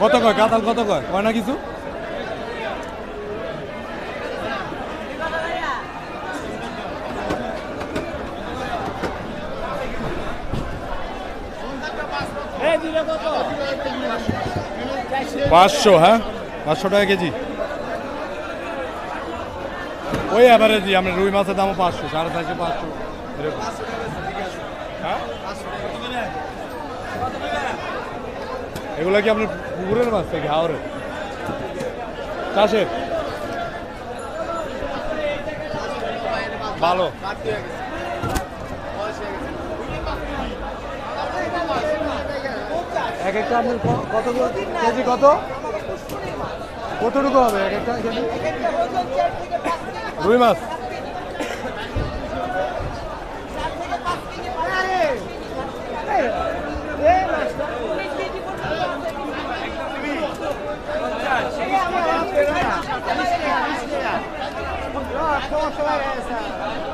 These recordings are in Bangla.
কত কয়? কাতাল কত কয়? কয় না কিছু? পাঁচশো হ্যাঁ? পাঁচশো টাকা কেজি। ওই অ্যাভারেজই আমরা রুই মাছের দামও পাঁচশো, সাড়ে চারশো পাঁচশো, এরকম। এগুলো কি আপনার পুকুরের মাছ থেকে হাওড়ের চাষের? ভালো। এক একটা আপনার কত কেজি কত? কতটুকু হবে? এক একটা রুই মাছ। floresta.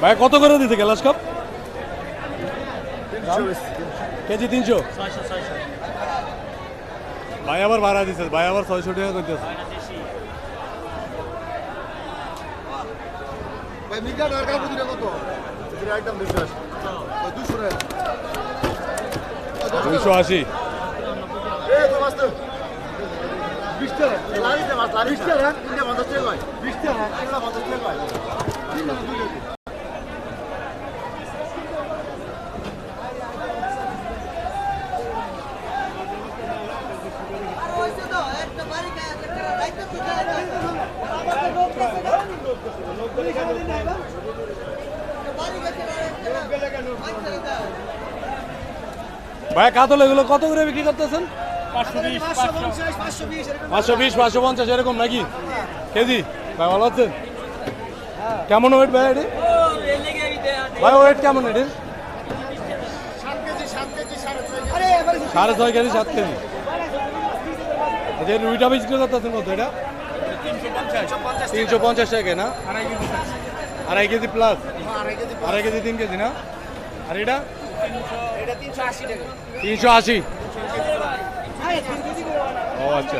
ভাই কত করে দিতে গেলাস কাপ কেজি তিনশো? ভাই আবার ভাড়া দিছে ভাই আবার ছয়শো টাকা করতেছে। ভাই মিডিয়া দরকার বুঝি কত? একদম বেশি আছে দুশো দুশো আশি। এ তো মাছ তো বিশ টাকা লারিতে মাছ লারি বিশ টাকা তিনটা পঞ্চাশ টাকা ভাই বিশ টাকা তিনটা পঞ্চাশ টাকা ভাই তিনটা দুই কেজি ভাই, কাতল এগুলো কত করে বিক্রি করতেছেন? পাঁচশো বিশ, পাঁচশো পঞ্চাশ, এরকম নাকি? কেজি? ভাই, ভালো আছেন? কেমন ওয়েট ভাই এটি? ভাই ওয়েট কেমন এটি সাড়ে ছয় কেজি, সাত কেজি। রুইটা বিক্রি করতেছেন কত এটা? তিনশো পঞ্চাশ। টাকা না? আড়াই কেজি। প্লাস আড়াই কেজি তিন কেজি না? আর এটা? তিনশো আশি। ও আচ্ছা।